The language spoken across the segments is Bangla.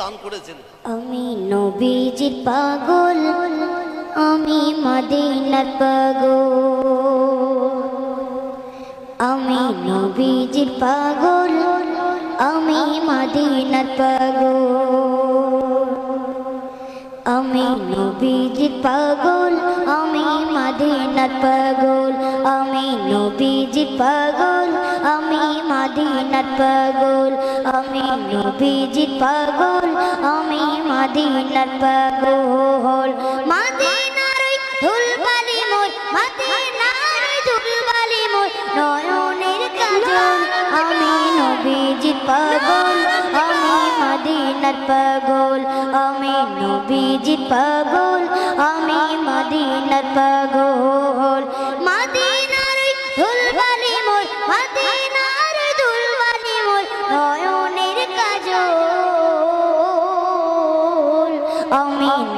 দান করেছেন। আমি নবীজির পাগল, আমি মদিনার পাগল। আমি নবীজির পাগল, আমি মদিনার পাগল। আমি নবীজির পাগল, আমি মদিনার পাগল। আমি নবীজির পাগল মদিনার পাগল, আমি নবীজির পাগল, আমি মদিনার পাগল। মদিনার ওই ধুলবালি মোর, মদিনার ধুলবালি মোর নয়নের কাজল, আমি নবীজির পাগল, আমি মদিনার পাগল, আমি নবীজির পাগল, আমি মদিনার পাগল।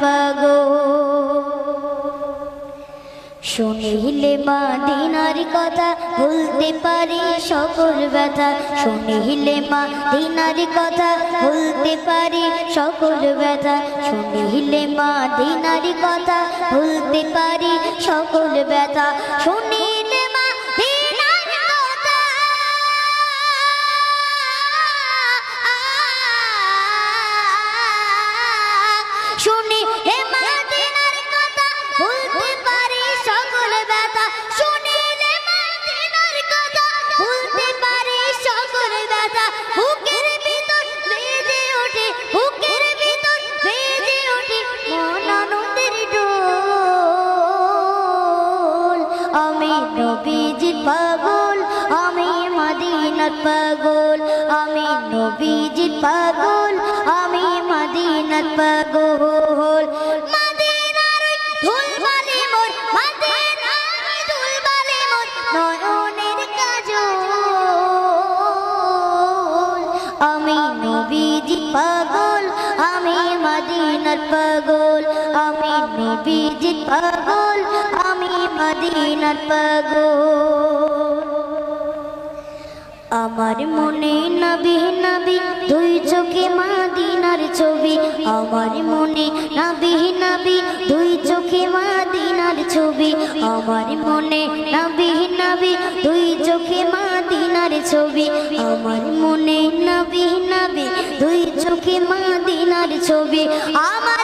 পাগল শুনিলে মাদিনার কথা ভুলতে পারি সকল ব্যথা। শুনিলে মাদিনার কথা ভুলতে পারি সকল ব্যথা। শুনিলে মাদিনার কথা ভুলতে পারি সকল ব্যথা। শুনিলে নবীজির পাগল আমি মদিনার পাগল আমি নবীজি পাগল আমি মদিনার পাগল। মদিনার পাগল, আমি নবীজি পাগল, আমি মদিনার পাগল। আমার মনে নবী নবী, দুই চোখে মাদিনার ছবি। আমার মনে নবী নবী, দুই চোখে মাদিনার ছবি। আমার মনে নবী নবী, দুই চোখে মাদিনার ছবি। আমার মনে নবী নবী, দুই চোখে মাদিনার ছবি আমার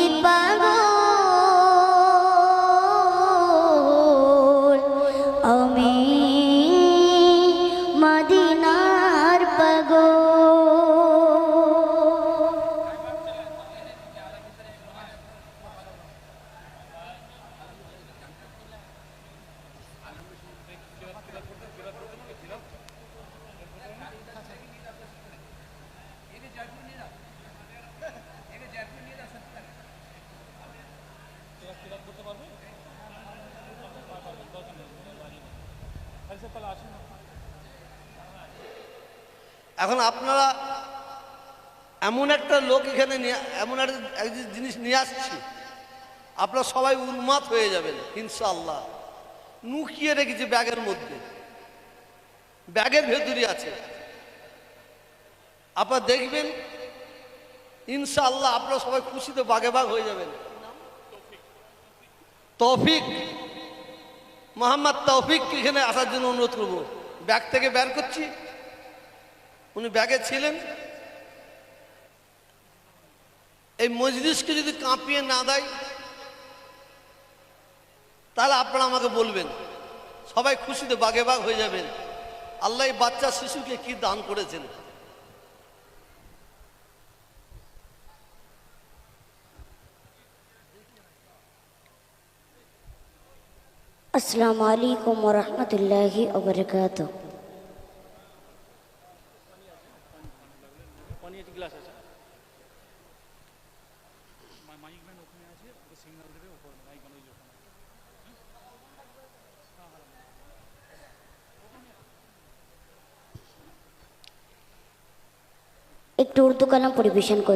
এখন আপনারা এমন একটা লোক এখানে এমন একটা এক জিনিস নিয়ে আসছি, আপনারা সবাই উন্মাদ হয়ে যাবেন, ইনশাআল্লাহ। নুকিয়ে রেখেছি ব্যাগের মধ্যে। ব্যাগের ভেতরে আছে। আপনারা দেখবেন, ইনশাআল্লাহ আপনারা সবাই খুশিতে বাগে বাগ হয়ে যাবেন। তৌফিক। মোহাম্মদ তৌফিক এখানে আসার জন্য অনুরোধ করব। ব্যাগ থেকে বের করছি। উনি ব্যাগে ছিলেন। এই মজলিসকে যদি কাঁপিয়ে না দেয়, তাহলে আপনারা আমাকে বলবেন। সবাই খুশিতে বাগে বাঘ হয়ে যাবেন। আল্লাহ বাচ্চা শিশুকে কি দান করেছেন? আসসালামু আলাইকুম রহমতুল্লাহি ওবরকাত ওখানে ওকে সিগনাল দেবে একটু উর্দু কালাম পরিবেশন কর